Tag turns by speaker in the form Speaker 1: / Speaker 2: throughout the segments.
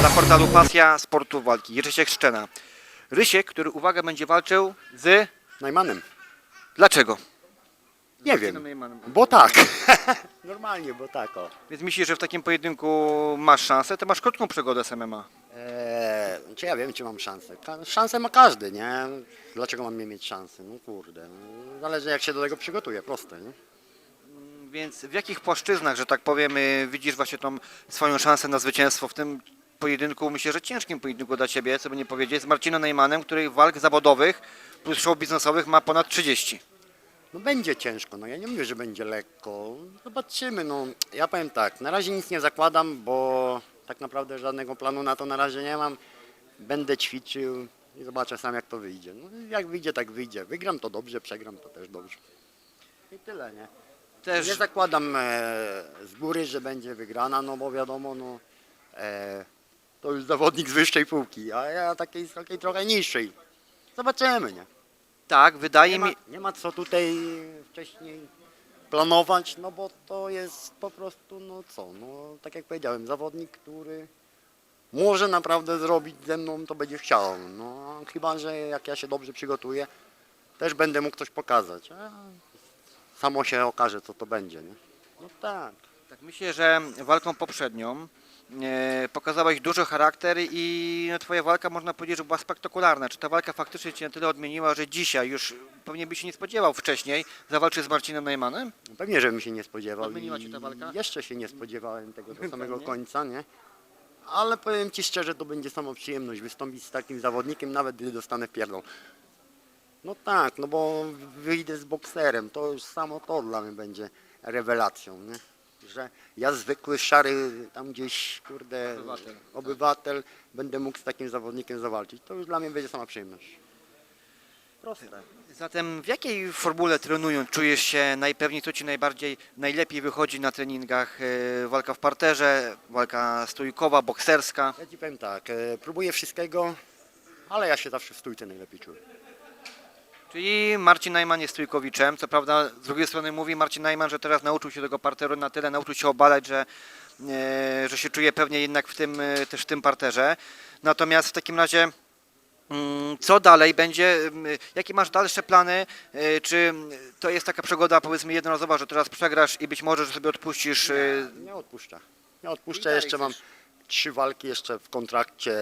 Speaker 1: Dla portalu Pasja Sportu Walki. Rysiek Szczena. Rysiek, który, uwaga, będzie walczył z...
Speaker 2: Najmanem.
Speaker 1: Dlaczego?
Speaker 2: Nie wiem. Bo tak. Normalnie, bo tak o.
Speaker 1: Więc myślisz, że w takim pojedynku masz szansę? To masz krótką przygodę z MMA.
Speaker 2: Eee, czy ja wiem, czy mam szansę? Ka- szansę ma każdy, nie? Dlaczego mam nie mieć szansy? No kurde. no, Zależy jak się do tego przygotuje, proste, nie?
Speaker 1: Więc w jakich płaszczyznach, że tak powiem, widzisz właśnie tą swoją szansę na zwycięstwo w tym pojedynku, myślę, że ciężkim pojedynku dla Ciebie, co by nie powiedzieć, z Marcinem Najmanem, który walk zawodowych plus show biznesowych ma ponad 30.
Speaker 2: No będzie ciężko, no ja nie mówię, że będzie lekko. Zobaczymy, no. Ja powiem tak, na razie nic nie zakładam, bo tak naprawdę żadnego planu na to na razie nie mam. Będę ćwiczył i zobaczę sam jak to wyjdzie. No jak wyjdzie, tak wyjdzie. Wygram to dobrze, przegram to też dobrze. I tyle, nie?
Speaker 1: Też
Speaker 2: Nie zakładam e, z góry, że będzie wygrana, no bo wiadomo, no e, to już zawodnik z wyższej półki, a ja takiej, takiej trochę niższej. Zobaczymy, nie?
Speaker 1: tak, wydaje
Speaker 2: Nie ma,
Speaker 1: mi...
Speaker 2: nie ma co tutaj wcześniej planować, no bo to jest po prostu, no co, no tak jak powiedziałem, zawodnik, który może naprawdę zrobić ze mną, to będzie chciał. No chyba, że jak ja się dobrze przygotuję, też będę mógł coś pokazać. A samo się okaże, co to będzie, nie? No tak.
Speaker 1: Tak, myślę, że walką poprzednią e, pokazałeś duży charakter i no, Twoja walka można powiedzieć, że była spektakularna. Czy ta walka faktycznie Cię na tyle odmieniła, że dzisiaj już pewnie byś się nie spodziewał wcześniej zawalczyć z Marcinem Najmanem?
Speaker 2: No Pewnie, żebym się nie spodziewał.
Speaker 1: Odmieniła cię ta walka?
Speaker 2: Jeszcze się nie spodziewałem tego do samego
Speaker 1: Pewnie.
Speaker 2: końca, nie? Ale powiem Ci szczerze, to będzie sama przyjemność wystąpić z takim zawodnikiem, nawet gdy dostanę pierdol. No tak, no bo wyjdę z bokserem, to już samo to dla mnie będzie rewelacją, nie? Że ja zwykły, szary, tam gdzieś, kurde,
Speaker 1: Obywatel.
Speaker 2: obywatel będę mógł z takim zawodnikiem zawalczyć. To już dla mnie będzie sama przyjemność. Proste.
Speaker 1: Zatem w jakiej formule trenując czujesz się najpewniej, co Ci najbardziej, najlepiej wychodzi na treningach? E, Walka w parterze, walka stójkowa, bokserska?
Speaker 2: Ja Ci powiem tak, e, próbuję wszystkiego, ale ja się zawsze w stójce najlepiej czuję.
Speaker 1: Czyli Marcin Najman jest stójkowiczem. Co prawda z drugiej strony mówi Marcin Najman, że teraz nauczył się tego parteru na tyle, nauczył się obalać, że, e, że się czuje pewnie jednak w tym, e, też w tym parterze. Natomiast w takim razie mm, co dalej będzie? Jakie masz dalsze plany? E, Czy to jest taka przygoda powiedzmy jednorazowa, że teraz przegrasz i być może, że sobie odpuścisz? e,
Speaker 2: Nie odpuszczę. Nie odpuszczę, jeszcze mam trzy walki jeszcze w kontrakcie,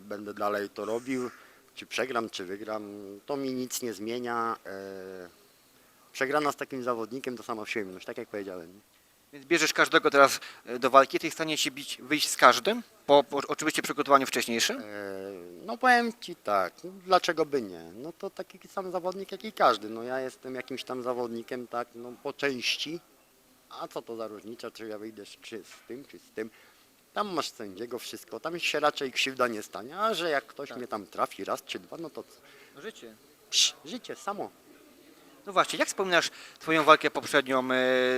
Speaker 2: będę dalej to robił. Czy przegram, czy wygram, to mi nic nie zmienia. E, Przegrana z takim zawodnikiem to sama przyjemność, tak jak powiedziałem.
Speaker 1: Więc bierzesz każdego teraz e, do walki, jesteś w stanie się bić, wyjść z każdym, po, po oczywiście przygotowaniu wcześniejszym?
Speaker 2: E, No powiem Ci tak, no, dlaczego by nie? No to taki sam zawodnik jak i każdy. No ja jestem jakimś tam zawodnikiem, tak, no po części. A co to za różnica, czy ja wyjdę z- czy z tym, czy z tym. Tam masz sędziego, wszystko, tam się raczej krzywda nie stanie, a że jak ktoś mnie tam trafi raz czy dwa, no to co?
Speaker 1: Życie.
Speaker 2: Psz, życie samo.
Speaker 1: No właśnie, jak wspominasz Twoją walkę poprzednią e,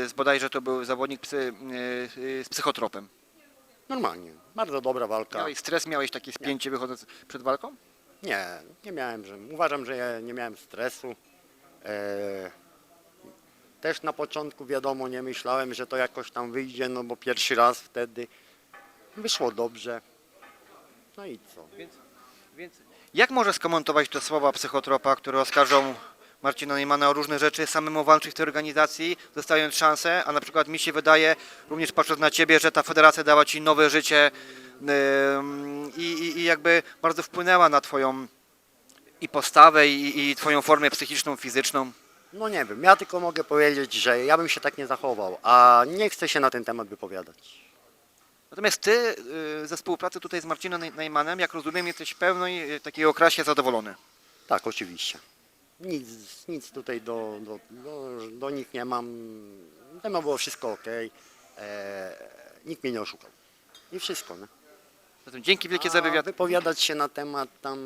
Speaker 1: z bodajże to był zawodnik psy, e, e, z psychotropem?
Speaker 2: Normalnie, bardzo dobra walka.
Speaker 1: Miałeś stres, miałeś takie spięcie wychodząc przed walką?
Speaker 2: Nie, nie miałem, że uważam, że ja nie miałem stresu. E, też na początku wiadomo, nie myślałem, że to jakoś tam wyjdzie, no bo pierwszy raz wtedy wyszło dobrze. No i co?
Speaker 1: Więc, więc jak możesz skomentować te słowa psychotropa, które oskarżą Marcina Neymana o różne rzeczy, samemu walczyć w tej organizacji, dostając szansę, a na przykład mi się wydaje, również patrząc na Ciebie, że ta federacja dała Ci nowe życie i, i, i jakby bardzo wpłynęła na Twoją i postawę, i, i Twoją formę psychiczną, fizyczną.
Speaker 2: No nie wiem, ja tylko mogę powiedzieć, że ja bym się tak nie zachował, a nie chcę się na ten temat wypowiadać.
Speaker 1: Natomiast Ty y, ze współpracy tutaj z Marcinem Neymanem, jak rozumiem, jesteś pełnej y, takiej okrasie zadowolony.
Speaker 2: Tak, oczywiście. Nic, nic tutaj do, do, do, do nich nie mam. Temat było wszystko ok. E, nikt mnie nie oszukał. I wszystko, nie?
Speaker 1: Zatem dzięki wielkie za wywiad.
Speaker 2: wypowiadać się na temat tam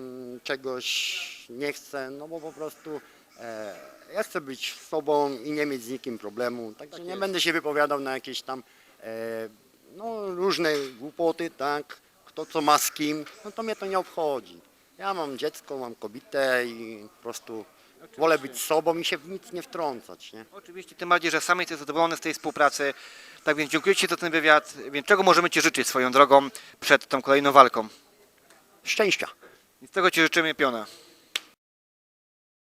Speaker 2: czegoś nie chcę, no bo po prostu e, ja chcę być sobą i nie mieć z nikim problemu. Także nie
Speaker 1: jest.
Speaker 2: będę się wypowiadał na jakieś tam e, no, różne głupoty, tak, kto co ma z kim, no to mnie to nie obchodzi. Ja mam dziecko, mam kobietę i po prostu Wolę być sobą i się w nic nie wtrącać, nie?
Speaker 1: Oczywiście, tym bardziej, że sam jesteś zadowolony z tej współpracy. Tak więc dziękuję Ci za ten wywiad. Więc czego możemy Ci życzyć swoją drogą przed tą kolejną walką?
Speaker 2: Szczęścia.
Speaker 1: I z tego Ci życzymy piona.